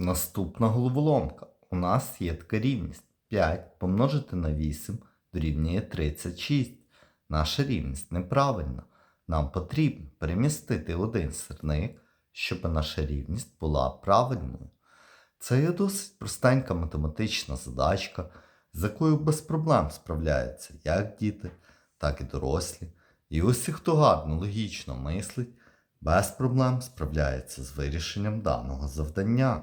Наступна головоломка. У нас є така рівність. 5 помножити на 8 дорівнює 36. Наша рівність неправильна. Нам потрібно перемістити один сирник, щоб наша рівність була правильною. Це є досить простенька математична задачка, з якою без проблем справляються як діти, так і дорослі. І усі, хто гарно логічно мислить, без проблем справляється з вирішенням даного завдання.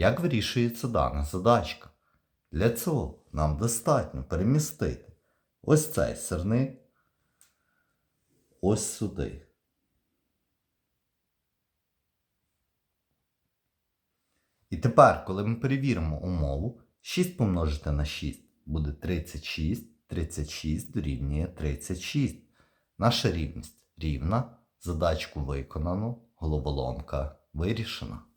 Як вирішується дана задачка? Для цього нам достатньо перемістити ось цей сирник ось сюди. І тепер, коли ми перевіримо умову, 6 помножити на 6 буде 36, 36 дорівнює 36. Наша рівність рівна, задачку виконано, головоломка вирішена.